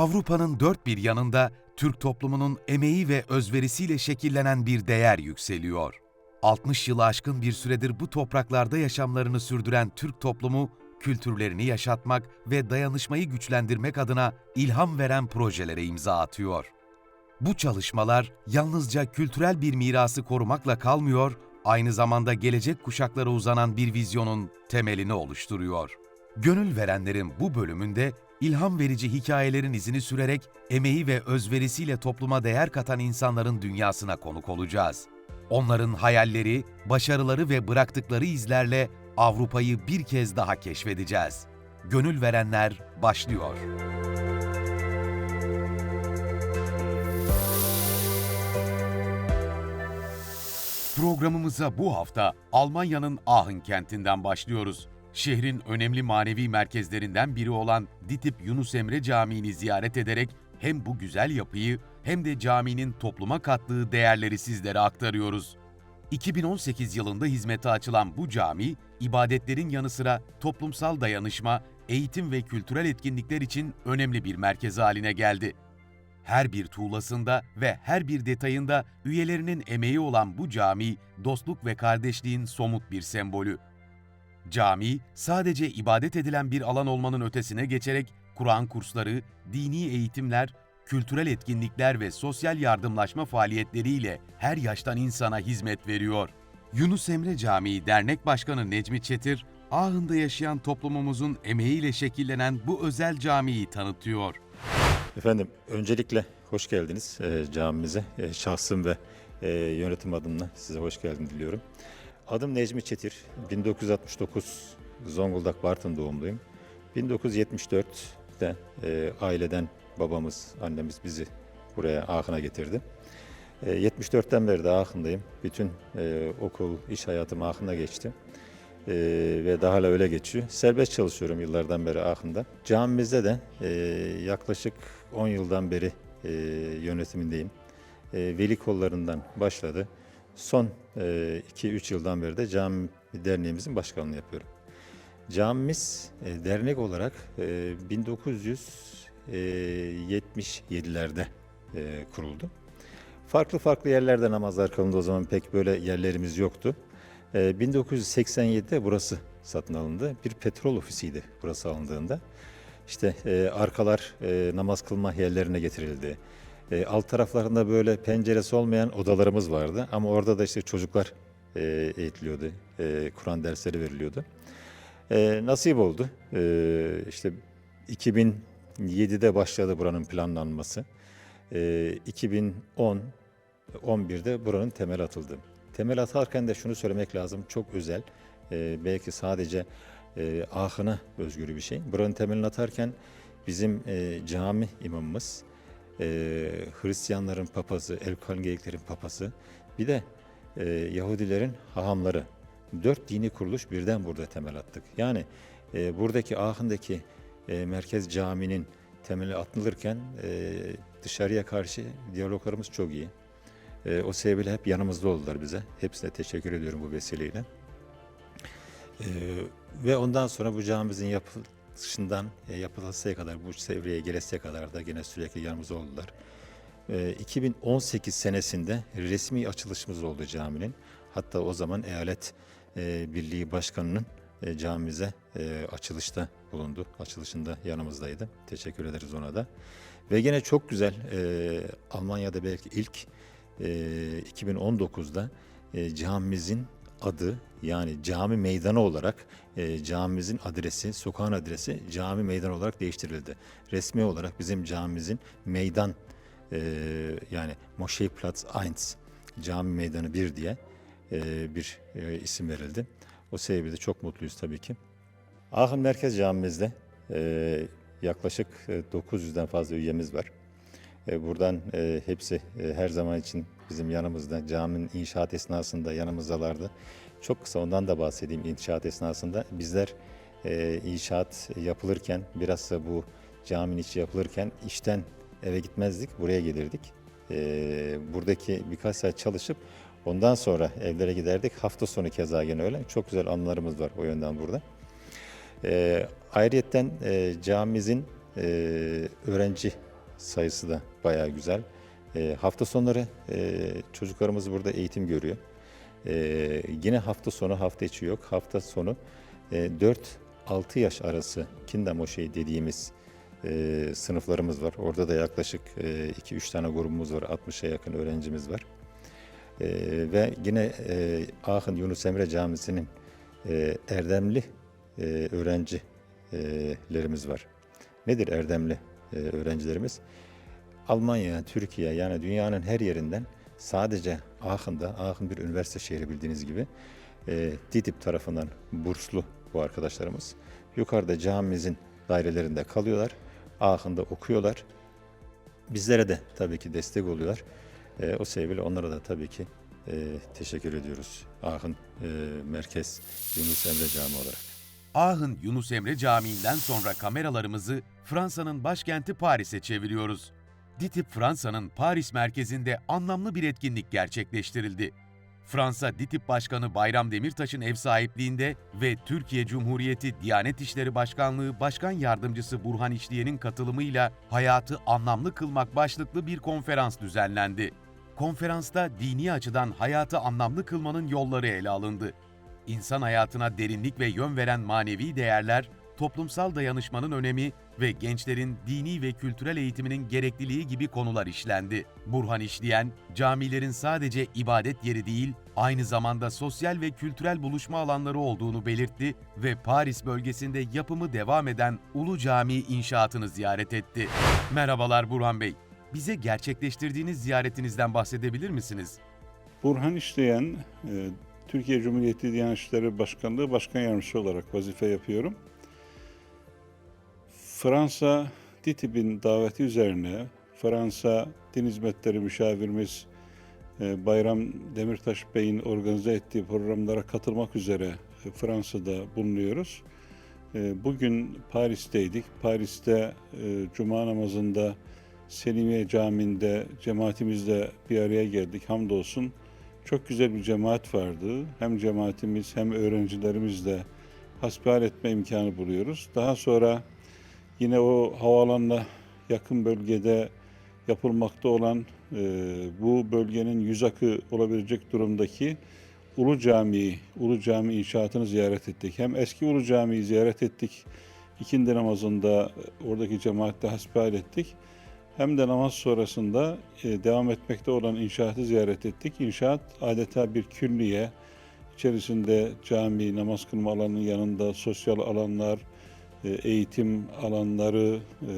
Avrupa'nın dört bir yanında Türk toplumunun emeği ve özverisiyle şekillenen bir değer yükseliyor. 60 yılı aşkın bir süredir bu topraklarda yaşamlarını sürdüren Türk toplumu, kültürlerini yaşatmak ve dayanışmayı güçlendirmek adına ilham veren projelere imza atıyor. Bu çalışmalar yalnızca kültürel bir mirası korumakla kalmıyor, aynı zamanda gelecek kuşaklara uzanan bir vizyonun temelini oluşturuyor. Gönül verenlerin bu bölümünde ilham verici hikayelerin izini sürerek emeği ve özverisiyle topluma değer katan insanların dünyasına konuk olacağız. Onların hayalleri, başarıları ve bıraktıkları izlerle Avrupa'yı bir kez daha keşfedeceğiz. Gönül verenler başlıyor. Programımıza bu hafta Almanya'nın Aachen kentinden başlıyoruz. Şehrin önemli manevi merkezlerinden biri olan Ditip Yunus Emre Camii'ni ziyaret ederek hem bu güzel yapıyı hem de caminin topluma kattığı değerleri sizlere aktarıyoruz. 2018 yılında hizmete açılan bu cami, ibadetlerin yanı sıra toplumsal dayanışma, eğitim ve kültürel etkinlikler için önemli bir merkez haline geldi. Her bir tuğlasında ve her bir detayında üyelerinin emeği olan bu cami, dostluk ve kardeşliğin somut bir sembolü. Cami, sadece ibadet edilen bir alan olmanın ötesine geçerek Kur'an kursları, dini eğitimler, kültürel etkinlikler ve sosyal yardımlaşma faaliyetleriyle her yaştan insana hizmet veriyor. Yunus Emre Camii Dernek Başkanı Necmi Çetir, Ahın'da yaşayan toplumumuzun emeğiyle şekillenen bu özel camiyi tanıtıyor. Efendim öncelikle hoş geldiniz e, camimize. E, şahsım ve e, yönetim adımla size hoş geldin diliyorum. Adım Necmi Çetir. 1969 Zonguldak Bartın doğumluyum. 1974'te e, aileden babamız, annemiz bizi buraya Aachen'a getirdi. E, 74'ten beri de Aachen'dayım. Bütün e, okul, iş hayatım Aachen'da geçti. Ee, ve daha hala öyle geçiyor. Serbest çalışıyorum yıllardan beri Aachen'da. Camimizde de e, yaklaşık 10 yıldan beri e, yönetimindeyim. E, veli kollarından başladı. Son 2-3 yıldan beri de cami derneğimizin başkanlığını yapıyorum. Camimiz e, dernek olarak e, 1977'lerde e, kuruldu. Farklı farklı yerlerde namazlar kılındı o zaman pek böyle yerlerimiz yoktu. Ee, 1987'de burası satın alındı. Bir petrol ofisiydi burası alındığında. İşte e, arkalar e, namaz kılma yerlerine getirildi. E, alt taraflarında böyle penceresi olmayan odalarımız vardı. Ama orada da işte çocuklar e, eğitiliyordu. E, Kur'an dersleri veriliyordu. E, nasip oldu. E, işte 2007'de başladı buranın planlanması. E, 2010 11'de buranın temel atıldı. Temel atarken de şunu söylemek lazım, çok özel. Ee, belki sadece e, Aachen'a özgür bir şey. Buranın temelini atarken bizim e, cami imamımız, e, Hristiyanların papazı, Elkalgeyiklerin papazı, bir de e, Yahudilerin hahamları, dört dini kuruluş birden burada temel attık. Yani e, buradaki Aachen'daki e, merkez caminin temeli atılırken e, dışarıya karşı diyaloglarımız çok iyi. E, o sebeple hep yanımızda oldular bize. Hepsine teşekkür ediyorum bu vesileyle. E, ve ondan sonra bu camimizin yapılışından e, yapılmasına kadar, bu sevreye gelesiye kadar da yine sürekli yanımızda oldular. E, 2018 senesinde resmi açılışımız oldu caminin. Hatta o zaman eyalet e, birliği başkanının e, camimize e, açılışta bulundu. Açılışında yanımızdaydı. Teşekkür ederiz ona da. Ve yine çok güzel e, Almanya'da belki ilk e, 2019'da e, camimizin adı yani cami meydanı olarak e, camimizin adresi, sokağın adresi cami meydanı olarak değiştirildi. Resmi olarak bizim camimizin meydan e, yani Moscheeplatz 1 cami meydanı 1 diye e, bir e, isim verildi. O sebeple de çok mutluyuz tabii ki. Aachen Merkez Camimizde e, yaklaşık e, 900'den fazla üyemiz var. E, Buradan e, hepsi e, her zaman için bizim yanımızda. Caminin inşaat esnasında yanımızdalardı. Çok kısa ondan da bahsedeyim inşaat esnasında. Bizler inşaat yapılırken biraz da bu caminin içi yapılırken işten eve gitmezdik, buraya gelirdik. Buradaki birkaç saat çalışıp ondan sonra evlere giderdik. Hafta sonu keza gene öyle. Çok güzel anılarımız var o yönden burada. Ayrıyetten e, camimizin öğrenci sayısı da bayağı güzel. E, hafta sonları e, çocuklarımız burada eğitim görüyor. E, yine hafta sonu hafta içi yok. Hafta sonu e, 4-6 yaş arası Kindamoşey dediğimiz e, sınıflarımız var. Orada da yaklaşık e, 2-3 tane grubumuz var. 60'a yakın öğrencimiz var. E, ve yine e, Ahın Yunus Emre Camisi'nin e, erdemli e, öğrencilerimiz var. Nedir erdemli e, öğrencilerimiz? Almanya, Türkiye yani dünyanın her yerinden sadece Aachen'da, Aachen bir üniversite şehri bildiğiniz gibi e, DİTİB tarafından burslu bu arkadaşlarımız. Yukarıda camimizin dairelerinde kalıyorlar. Aachen'da okuyorlar. Bizlere de tabii ki destek oluyorlar. E, o sebeple onlara da tabii ki e, teşekkür ediyoruz. Aachen e, Merkez Yunus Emre Camii olarak. Ahın Yunus Emre Camii'nden sonra kameralarımızı Fransa'nın başkenti Paris'e çeviriyoruz. DİTİB Fransa'nın Paris merkezinde anlamlı bir etkinlik gerçekleştirildi. Fransa DİTİB Başkanı Bayram Demirtaş'ın ev sahipliğinde ve Türkiye Cumhuriyeti Diyanet İşleri Başkanlığı Başkan Yardımcısı Burhan İşliyen'in katılımıyla hayatı anlamlı kılmak başlıklı bir konferans düzenlendi. Konferansta dini açıdan hayatı anlamlı kılmanın yolları ele alındı. İnsan hayatına derinlik ve yön veren manevi değerler, toplumsal dayanışmanın önemi ve gençlerin dini ve kültürel eğitiminin gerekliliği gibi konular işlendi. Burhan İşleyen, camilerin sadece ibadet yeri değil, aynı zamanda sosyal ve kültürel buluşma alanları olduğunu belirtti ve Paris bölgesinde yapımı devam eden Ulu Cami inşaatını ziyaret etti. Merhabalar Burhan Bey. Bize gerçekleştirdiğiniz ziyaretinizden bahsedebilir misiniz? Burhan İşleyen, e, Türkiye Cumhuriyeti Diyanet İşleri Başkanlığı Başkan Yardımcısı olarak vazife yapıyorum. Fransa DİTİB'in daveti üzerine Fransa Din Hizmetleri Müşavirimiz e, Bayram Demirtaş Bey'in organize ettiği programlara katılmak üzere e, Fransa'da bulunuyoruz. E, Bugün Paris'teydik. Paris'te Cuma namazında Selimiye Camii'nde cemaatimizle bir araya geldik. Hamdolsun çok güzel bir cemaat vardı. Hem cemaatimiz hem öğrencilerimizle hasbihal etme imkanı buluyoruz. Daha sonra yine o havaalanına yakın bölgede yapılmakta olan e, bu bölgenin yüz akı olabilecek durumdaki Ulu Camii, Ulu Cami inşaatını ziyaret ettik. Hem eski Ulu Cami'yi ziyaret ettik. İkindi namazında oradaki cemaatle hasbihal ettik. Hem de namaz sonrasında e, devam etmekte olan inşaatı ziyaret ettik. İnşaat adeta bir külliye. İçerisinde cami, namaz kılma alanının yanında sosyal alanlar, e, eğitim alanları, e,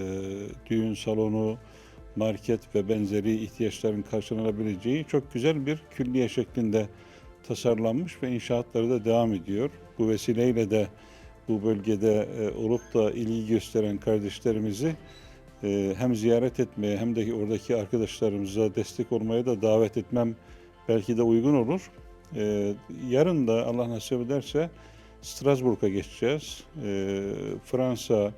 düğün salonu, market ve benzeri ihtiyaçların karşılanabileceği çok güzel bir külliye şeklinde tasarlanmış ve inşaatları da devam ediyor. Bu vesileyle de bu bölgede olup da ilgi gösteren kardeşlerimizi hem ziyaret etmeye hem de oradaki arkadaşlarımıza destek olmaya da davet etmem belki de uygun olur. E, Yarın da Allah nasip ederse Strasbourg'a geçeceğiz. E, Fransa,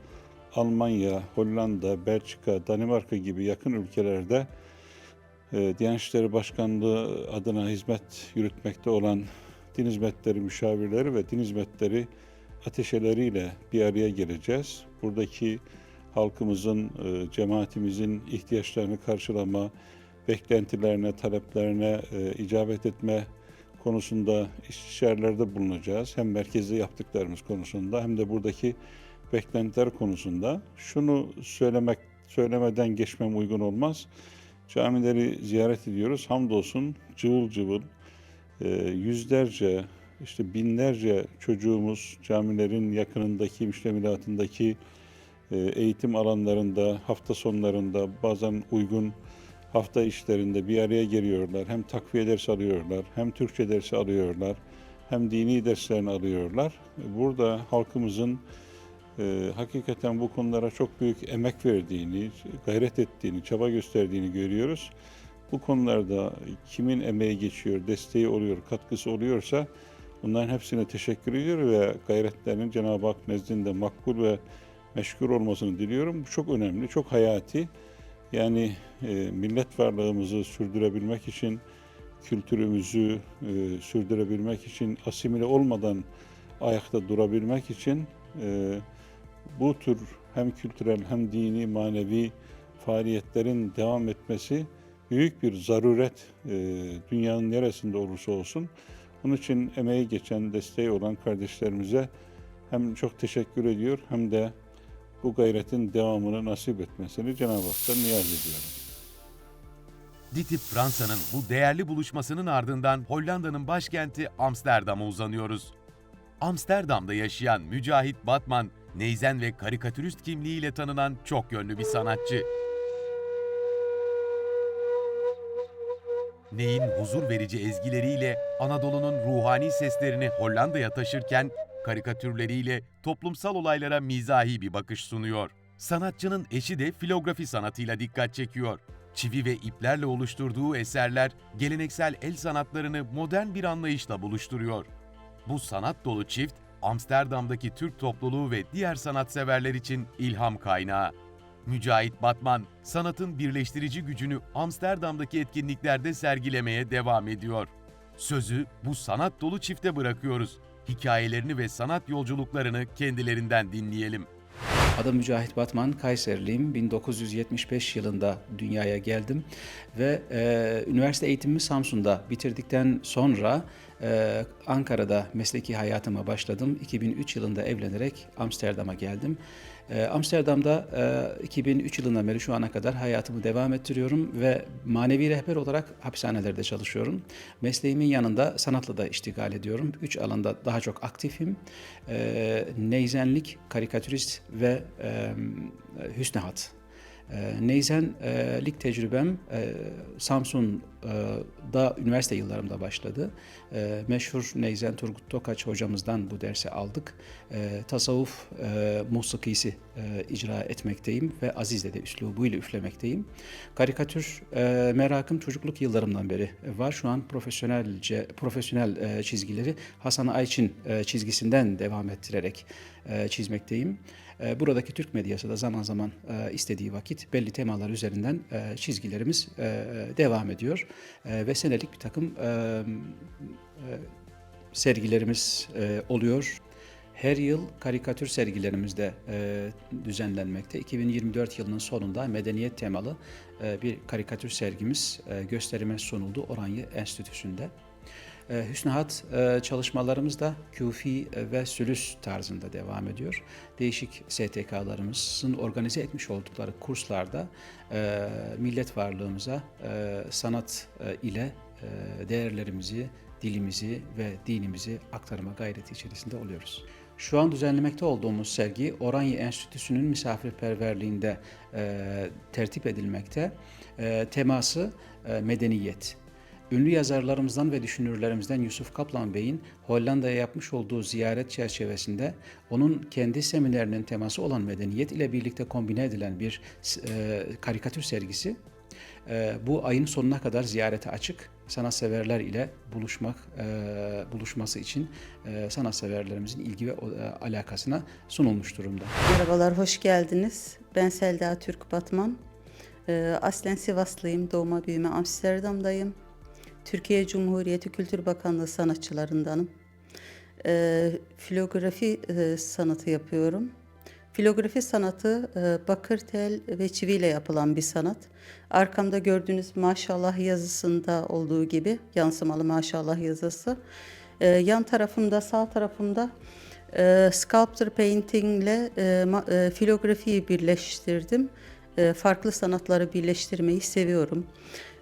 Almanya, Hollanda, Belçika, Danimarka gibi yakın ülkelerde e, Diyanet İşleri Başkanlığı adına hizmet yürütmekte olan din hizmetleri müşavirleri ve din hizmetleri ateşeleriyle bir araya geleceğiz. Buradaki halkımızın, e, cemaatimizin ihtiyaçlarını karşılama, beklentilerine, taleplerine e, icabet etme konusunda istişarelerde bulunacağız. Hem merkezde yaptıklarımız konusunda hem de buradaki beklentiler konusunda. Şunu söylemek söylemeden geçmem uygun olmaz. Camileri ziyaret ediyoruz. Hamdolsun cıvıl cıvıl e, yüzlerce işte binlerce çocuğumuz camilerin yakınındaki, müştemilatındaki eğitim alanlarında, hafta sonlarında bazen uygun hafta işlerinde bir araya geliyorlar. Hem takviye dersi alıyorlar, hem Türkçe dersi alıyorlar, hem dini derslerini alıyorlar. Burada halkımızın e, hakikaten bu konulara çok büyük emek verdiğini, gayret ettiğini, çaba gösterdiğini görüyoruz. Bu konularda kimin emeği geçiyor, desteği oluyor, katkısı oluyorsa bunların hepsine teşekkür ediyor ve gayretlerinin Cenab-ı Hak nezdinde makbul ve meşgul olmasını diliyorum. Bu çok önemli, çok hayati. Yani e, millet varlığımızı sürdürebilmek için, kültürümüzü e, sürdürebilmek için, asimile olmadan ayakta durabilmek için e, bu tür hem kültürel hem dini manevi faaliyetlerin devam etmesi büyük bir zaruret e, dünyanın neresinde olursa olsun. Onun için emeği geçen, desteği olan kardeşlerimize hem çok teşekkür ediyor hem de bu gayretin devamını nasip etmesini Cenab-ı Hak'tan niyaz ediyorum. DİTİB Fransa'nın bu değerli buluşmasının ardından Hollanda'nın başkenti Amsterdam'a uzanıyoruz. Amsterdam'da yaşayan Mücahit Batman, neyzen ve karikatürist kimliğiyle tanınan çok yönlü bir sanatçı. Ney'in huzur verici ezgileriyle Anadolu'nun ruhani seslerini Hollanda'ya taşırken karikatürleriyle toplumsal olaylara mizahi bir bakış sunuyor. Sanatçının eşi de filografi sanatıyla dikkat çekiyor. Çivi ve iplerle oluşturduğu eserler geleneksel el sanatlarını modern bir anlayışla buluşturuyor. Bu sanat dolu çift Amsterdam'daki Türk topluluğu ve diğer sanatseverler için ilham kaynağı. Mücahit Batman, sanatın birleştirici gücünü Amsterdam'daki etkinliklerde sergilemeye devam ediyor. Sözü bu sanat dolu çifte bırakıyoruz. Hikayelerini ve sanat yolculuklarını kendilerinden dinleyelim. Adım Mücahit Batman, Kayserliyim. 1975 yılında dünyaya geldim ve e, üniversite eğitimimi Samsun'da bitirdikten sonra e, Ankara'da mesleki hayatıma başladım. 2003 yılında evlenerek Amsterdam'a geldim. E, Amsterdam'da e, 2003 yılından beri şu ana kadar hayatımı devam ettiriyorum ve manevi rehber olarak hapishanelerde çalışıyorum. Mesleğimin yanında sanatla da iştigal ediyorum. Üç alanda daha çok aktifim. E, neyzenlik, karikatürist ve e, hüsnehat. E, Neyzenlik tecrübem e, Samsun'da üniversite yıllarımda başladı. E, meşhur Neyzen Turgut Tokaç hocamızdan bu dersi aldık. E, tasavvuf e, musikisi e, icra etmekteyim ve Aziz'de de üslubuyla üflemekteyim. Karikatür e, merakım çocukluk yıllarımdan beri var. Şu an profesyonelce profesyonel e, çizgileri Hasan Ayçin e, çizgisinden devam ettirerek e, çizmekteyim. E, Buradaki Türk medyası da zaman zaman e, istediği vakit belli temalar üzerinden e, çizgilerimiz e, devam ediyor. Ve senelik bir takım sergilerimiz oluyor. Her yıl karikatür sergilerimiz de e, düzenlenmekte. 2024 yılının sonunda medeniyet temalı bir karikatür sergimiz gösterime sunuldu Oranye Enstitüsü'nde. E, Hüsnü e, çalışmalarımız da küfi ve sülüs tarzında devam ediyor. Değişik STK'larımızın organize etmiş oldukları kurslarda e, millet varlığımıza e, sanat e, ile e, değerlerimizi, dilimizi ve dinimizi aktarma gayreti içerisinde oluyoruz. Şu an düzenlemekte olduğumuz sergi Oranye Enstitüsü'nün misafirperverliğinde e, tertip edilmekte. E, teması e, medeniyet. Ünlü yazarlarımızdan ve düşünürlerimizden Yusuf Kaplan Bey'in Hollanda'ya yapmış olduğu ziyaret çerçevesinde onun kendi seminerinin teması olan medeniyet ile birlikte kombine edilen bir e, karikatür sergisi. E, bu ayın sonuna kadar ziyarete açık. Sanatseverler ile buluşmak e, buluşması için e, sanatseverlerimizin ilgi ve e, alakasına sunulmuş durumda. Merhabalar, hoş geldiniz. Ben Selda Türk Batman. Ee, aslen Sivaslıyım, doğma büyüme Amsterdam'dayım. Türkiye Cumhuriyeti Kültür Bakanlığı sanatçılarındanım. Ee, filografi e, sanatı yapıyorum. Filografi sanatı e, bakır tel ve çiviyle yapılan bir sanat. Arkamda gördüğünüz maşallah yazısında olduğu gibi yansımalı maşallah yazısı. Ee, yan tarafımda, sağ tarafımda e, sculpture painting ile e, e, filografiyi birleştirdim. E, farklı sanatları birleştirmeyi seviyorum.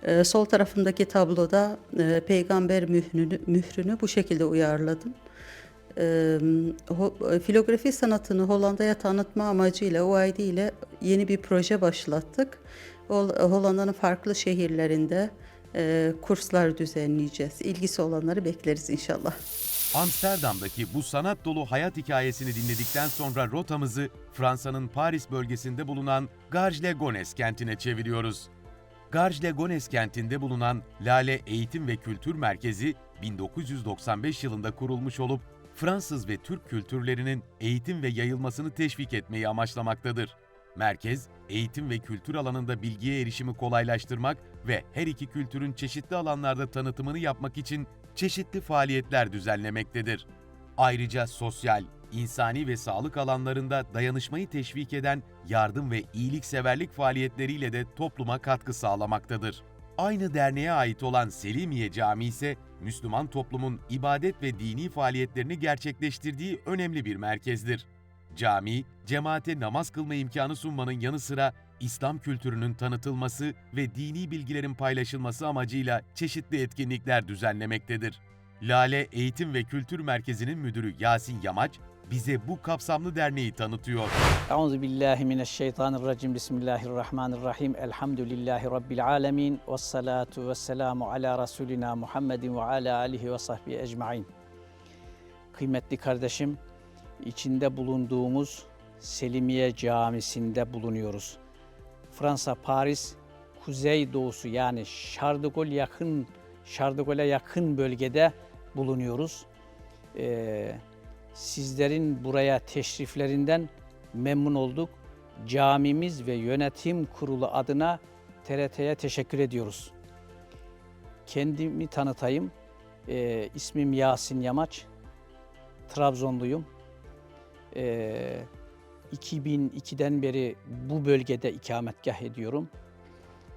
E, sol tarafımdaki tabloda e, peygamber mührünü, mührünü bu şekilde uyarladım. E, ho- e, filografi sanatını Hollanda'ya tanıtma amacıyla OID ile yeni bir proje başlattık. Hol- Hollanda'nın farklı şehirlerinde e, kurslar düzenleyeceğiz. İlgisi olanları bekleriz inşallah. Amsterdam'daki bu sanat dolu hayat hikayesini dinledikten sonra rotamızı Fransa'nın Paris bölgesinde bulunan Garges-les-Gonesse kentine çeviriyoruz. Garges-les-Gonesse kentinde bulunan Lale Eğitim ve Kültür Merkezi 1995 yılında kurulmuş olup Fransız ve Türk kültürlerinin eğitim ve yayılmasını teşvik etmeyi amaçlamaktadır. Merkez, eğitim ve kültür alanında bilgiye erişimi kolaylaştırmak ve her iki kültürün çeşitli alanlarda tanıtımını yapmak için çeşitli faaliyetler düzenlemektedir. Ayrıca sosyal, insani ve sağlık alanlarında dayanışmayı teşvik eden yardım ve iyilikseverlik faaliyetleriyle de topluma katkı sağlamaktadır. Aynı derneğe ait olan Selimiye Camii ise Müslüman toplumun ibadet ve dini faaliyetlerini gerçekleştirdiği önemli bir merkezdir. Cami, cemaate namaz kılma imkanı sunmanın yanı sıra İslam kültürünün tanıtılması ve dini bilgilerin paylaşılması amacıyla çeşitli etkinlikler düzenlemektedir. Lale Eğitim ve Kültür Merkezi'nin müdürü Yasin Yamaç bize bu kapsamlı derneği tanıtıyor. Euzu billahi mineşşeytanirracim. Bismillahirrahmanirrahim. Elhamdülillahi rabbil alamin. Ves salatu vesselamu ala rasulina Muhammedin ve ala alihi ve sahbihi ecmaîn. Kıymetli kardeşim, içinde bulunduğumuz Selimiye Camisi'nde bulunuyoruz. Fransa, Paris, kuzey doğusu yani Şardıgol yakın, Şardıgol'e yakın bölgede bulunuyoruz. Ee, sizlerin buraya teşriflerinden memnun olduk. Camimiz ve yönetim kurulu adına TRT'ye teşekkür ediyoruz. Kendimi tanıtayım. Ee, ismim Yasin Yamaç. Trabzonluyum. Ee, 2002'den beri bu bölgede ikametgah ediyorum.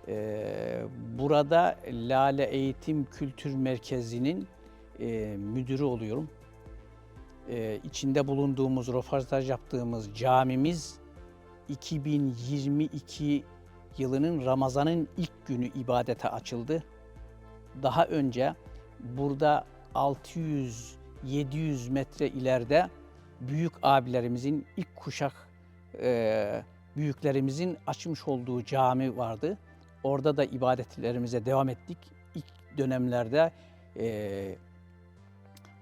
Ee, burada Lale Eğitim Kültür Merkezi'nin e, müdürü oluyorum e, içinde bulunduğumuz, röportaj yaptığımız camimiz 2022 yılının Ramazan'ın ilk günü ibadete açıldı. Daha önce burada 600-700 metre ileride büyük abilerimizin ilk kuşak e, büyüklerimizin açmış olduğu cami vardı. Orada da ibadetlerimize devam ettik. İlk dönemlerde e,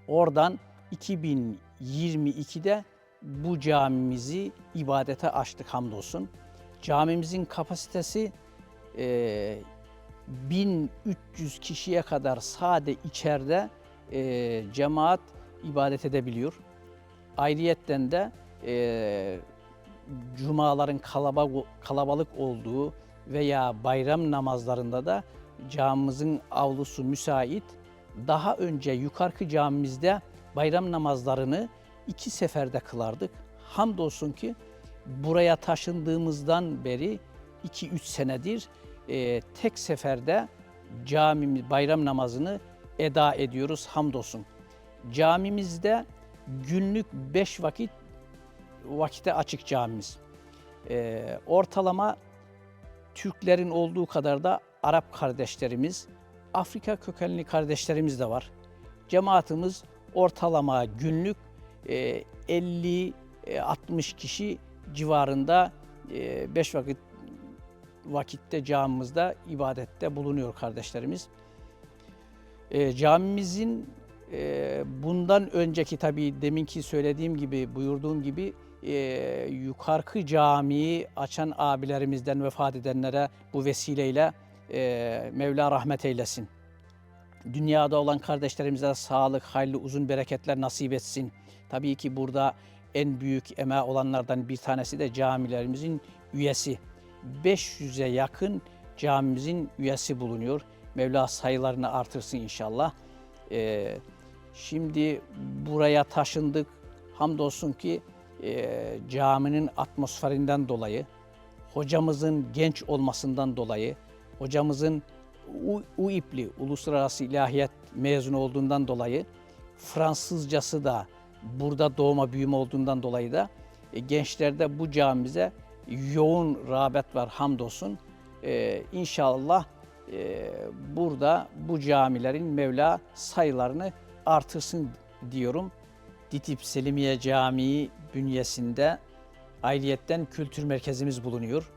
oradan 2022'de bu camimizi ibadete açtık hamdolsun. Camimizin kapasitesi e, 1300 kişiye kadar sade içeride e, cemaat ibadet edebiliyor. Ayrıyetten de e, cumaların kalaba- kalabalık olduğu veya bayram namazlarında da camimizin avlusu müsait. Daha önce yukarı camimizde bayram namazlarını iki seferde kılardık. Hamdolsun ki buraya taşındığımızdan beri 2-3 senedir e, tek seferde camimiz bayram namazını eda ediyoruz hamdolsun. Camimizde günlük 5 vakit vakite açık camimiz. E, ortalama Türklerin olduğu kadar da Arap kardeşlerimiz, Afrika kökenli kardeşlerimiz de var. Cemaatimiz ortalama günlük e, 50-60 kişi civarında 5 vakit vakitte camimizde ibadette bulunuyor kardeşlerimiz. E, camimizin e, bundan önceki tabii deminki söylediğim gibi buyurduğum gibi e, yukarı camiyi açan abilerimizden vefat edenlere bu vesileyle e, Mevla rahmet eylesin. Dünyada olan kardeşlerimize sağlık, hayırlı, uzun bereketler nasip etsin. Tabii ki burada en büyük emeği olanlardan bir tanesi de camilerimizin üyesi. 500'e yakın camimizin üyesi bulunuyor. Mevla sayılarını artırsın inşallah. Ee, şimdi buraya taşındık. Hamdolsun ki e, caminin atmosferinden dolayı, hocamızın genç olmasından dolayı, hocamızın UİP'li, Uluslararası İlahiyat mezunu olduğundan dolayı, Fransızcası da burada doğma büyüme olduğundan dolayı da e, gençlerde bu camimize yoğun rağbet var hamdolsun. E, inşallah e, burada bu camilerin Mevla sayılarını artırsın diyorum. Ditip Selimiye Camii bünyesinde ayrıyetten kültür merkezimiz bulunuyor.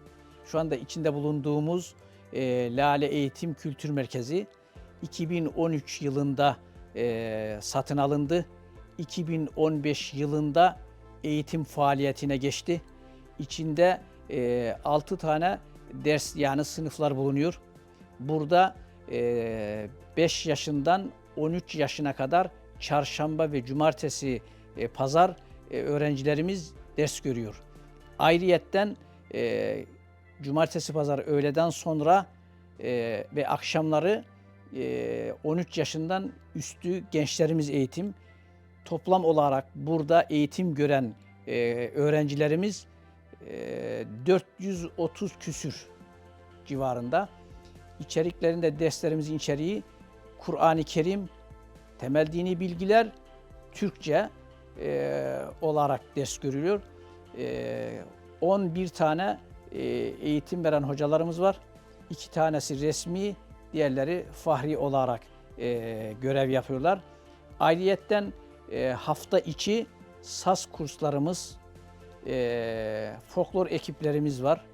Şu anda içinde bulunduğumuz e, Lale Eğitim Kültür Merkezi 2013 yılında e, satın alındı. 2015 yılında eğitim faaliyetine geçti. İçinde e, 6 tane ders yani sınıflar bulunuyor. Burada e, 5 yaşından 13 yaşına kadar çarşamba ve cumartesi, e, pazar e, öğrencilerimiz ders görüyor. Ayrıyetten e, cumartesi pazar öğleden sonra e, ve akşamları e, 13 yaşından üstü gençlerimiz eğitim. toplam olarak burada eğitim gören e, öğrencilerimiz e, 430 küsür civarında. İçeriklerinde derslerimizin içeriği Kur'an-ı Kerim, temel dini bilgiler, Türkçe e, olarak ders görülüyor. E, 11 tane eğitim veren hocalarımız var. İki tanesi resmi, diğerleri fahri olarak e, görev yapıyorlar. Ayrıyetten e, hafta içi saz kurslarımız, e, folklor ekiplerimiz var.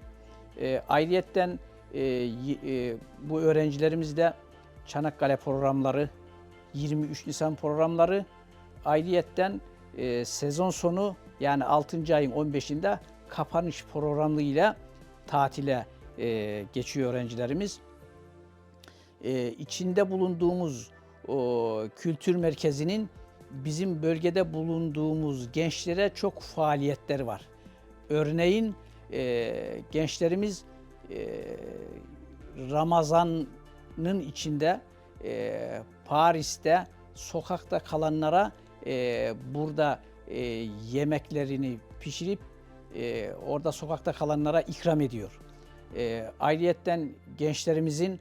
E, ayrıyetten e, e, bu öğrencilerimiz de Çanakkale programları, 23 Nisan programları, ayrıyetten e, sezon sonu yani 6. ayın 15'inde kapanış programıyla tatile e, geçiyor öğrencilerimiz. E, içinde bulunduğumuz o, kültür merkezinin bizim bölgede bulunduğumuz gençlere çok faaliyetleri var. Örneğin e, gençlerimiz e, Ramazan'ın içinde e, Paris'te sokakta kalanlara e, burada e, yemeklerini pişirip e, orada sokakta kalanlara ikram ediyor. E, ayrıyetten gençlerimizin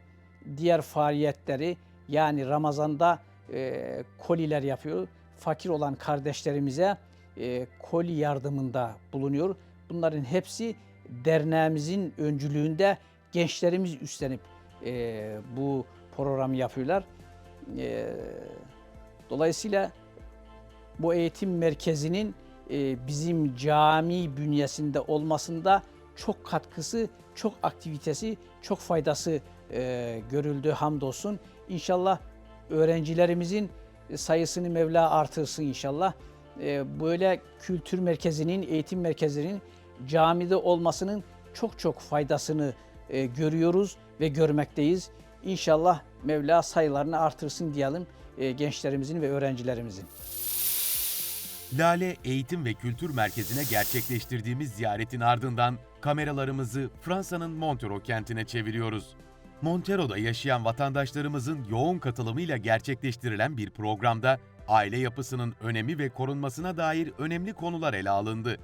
diğer faaliyetleri yani Ramazan'da e, koliler yapıyor. Fakir olan kardeşlerimize e, koli yardımında bulunuyor. Bunların hepsi derneğimizin öncülüğünde gençlerimiz üstlenip e, bu programı yapıyorlar. E, dolayısıyla bu eğitim merkezinin e, bizim cami bünyesinde olmasında çok katkısı, çok aktivitesi, çok faydası e, görüldü hamdolsun. İnşallah öğrencilerimizin sayısını Mevla artırsın inşallah. E, böyle kültür merkezinin, eğitim merkezlerinin camide olmasının çok çok faydasını e, görüyoruz ve görmekteyiz. İnşallah Mevla sayılarını artırsın diyelim gençlerimizin ve öğrencilerimizin. Lale Eğitim ve Kültür Merkezi'ne gerçekleştirdiğimiz ziyaretin ardından kameralarımızı Fransa'nın Montero kentine çeviriyoruz. Montero'da yaşayan vatandaşlarımızın yoğun katılımıyla gerçekleştirilen bir programda aile yapısının önemi ve korunmasına dair önemli konular ele alındı.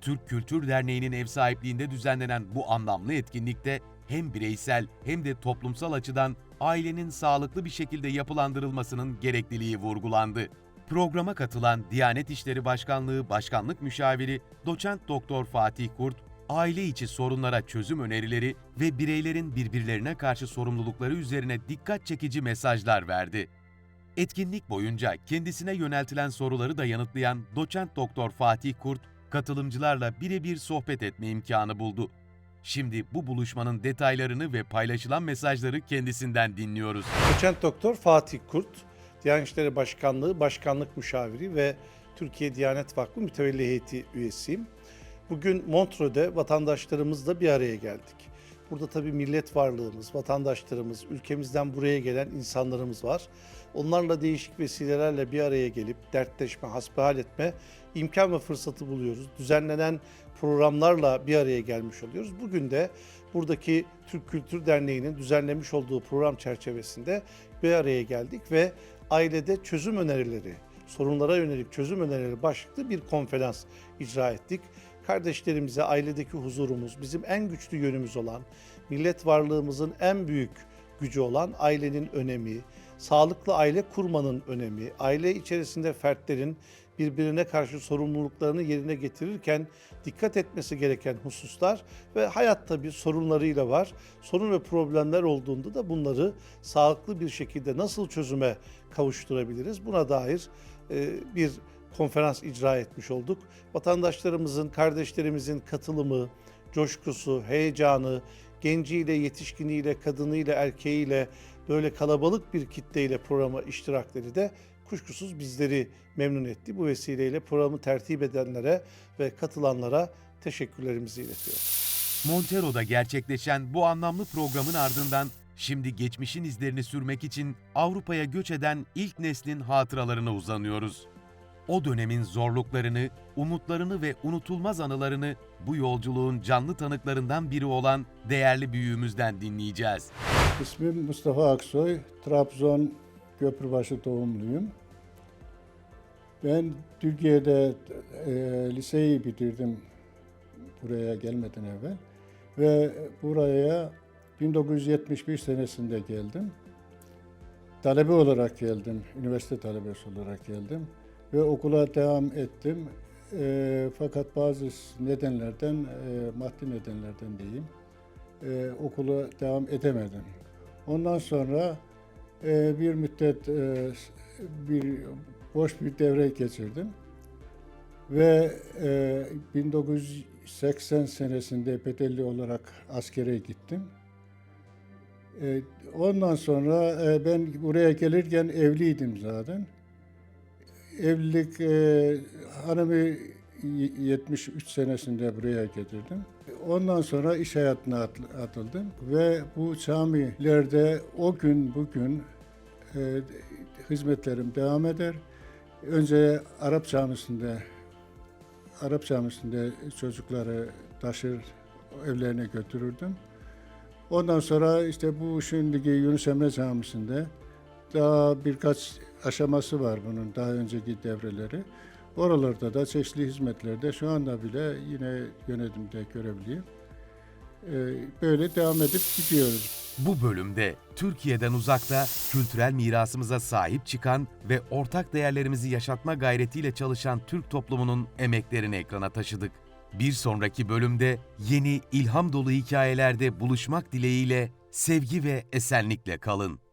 Türk Kültür Derneği'nin ev sahipliğinde düzenlenen bu anlamlı etkinlikte hem bireysel hem de toplumsal açıdan ailenin sağlıklı bir şekilde yapılandırılmasının gerekliliği vurgulandı. Programa katılan Diyanet İşleri Başkanlığı Başkanlık Müşaviri Doçent Doktor Fatih Kurt, aile içi sorunlara çözüm önerileri ve bireylerin birbirlerine karşı sorumlulukları üzerine dikkat çekici mesajlar verdi. Etkinlik boyunca kendisine yöneltilen soruları da yanıtlayan Doçent Doktor Fatih Kurt, katılımcılarla birebir sohbet etme imkanı buldu. Şimdi bu buluşmanın detaylarını ve paylaşılan mesajları kendisinden dinliyoruz. Doçent Doktor Fatih Kurt, Diyanet İşleri Başkanlığı Başkanlık Müşaviri ve Türkiye Diyanet Vakfı Mütevelli Heyeti üyesiyim. Bugün Montreux'de vatandaşlarımızla bir araya geldik. Burada tabii millet varlığımız, vatandaşlarımız, ülkemizden buraya gelen insanlarımız var. Onlarla değişik vesilelerle bir araya gelip dertleşme, hasbihal etme imkan ve fırsatı buluyoruz. Düzenlenen programlarla bir araya gelmiş oluyoruz. Bugün de buradaki Türk Kültür Derneği'nin düzenlemiş olduğu program çerçevesinde bir araya geldik ve ailede çözüm önerileri, sorunlara yönelik çözüm önerileri başlıklı bir konferans icra ettik. Kardeşlerimize ailedeki huzurumuz, bizim en güçlü yönümüz olan, millet varlığımızın en büyük gücü olan ailenin önemi, sağlıklı aile kurmanın önemi, aile içerisinde fertlerin birbirine karşı sorumluluklarını yerine getirirken dikkat etmesi gereken hususlar ve hayat tabii sorunlarıyla var. Sorun ve problemler olduğunda da bunları sağlıklı bir şekilde nasıl çözüme kavuşturabiliriz? Buna dair e, bir konferans icra etmiş olduk. Vatandaşlarımızın, kardeşlerimizin katılımı, coşkusu, heyecanı, genciyle, yetişkiniyle, kadınıyla, erkeğiyle böyle kalabalık bir kitleyle programa iştirakleri de kuşkusuz bizleri memnun etti. Bu vesileyle programı tertip edenlere ve katılanlara teşekkürlerimizi iletiyoruz. Montero'da gerçekleşen bu anlamlı programın ardından şimdi geçmişin izlerini sürmek için Avrupa'ya göç eden ilk neslin hatıralarına uzanıyoruz. O dönemin zorluklarını, umutlarını ve unutulmaz anılarını bu yolculuğun canlı tanıklarından biri olan değerli büyüğümüzden dinleyeceğiz. İsmim Mustafa Aksoy, Trabzon Köprübaşı doğumluyum. Ben Türkiye'de e, liseyi bitirdim buraya gelmeden evvel ve buraya 1971 senesinde geldim. Talebe olarak geldim, üniversite talebesi olarak geldim ve okula devam ettim. E, fakat bazı nedenlerden, e, maddi nedenlerden diyeyim, e, okula devam edemedim. Ondan sonra e, bir müddet e, bir boş bir devre geçirdim. Ve e, 1980 senesinde bedelli olarak askere gittim. E, ondan sonra e, ben buraya gelirken evliydim zaten. Evlilik e, hanımı y- 73 senesinde buraya getirdim. Ondan sonra iş hayatına atıldım ve bu camilerde o gün bugün hizmetlerim devam eder. Önce Arap camisinde Arap camisinde çocukları taşır evlerine götürürdüm. Ondan sonra işte bu şimdiki Yunus Emre Camisi'nde daha birkaç aşaması var bunun daha önceki devreleri. Oralarda da çeşitli hizmetlerde şu anda bile yine yönetimde görevliyim. Ee, Böyle devam edip gidiyoruz. Bu bölümde Türkiye'den uzakta kültürel mirasımıza sahip çıkan ve ortak değerlerimizi yaşatma gayretiyle çalışan Türk toplumunun emeklerini ekrana taşıdık. Bir sonraki bölümde yeni ilham dolu hikayelerde buluşmak dileğiyle sevgi ve esenlikle kalın.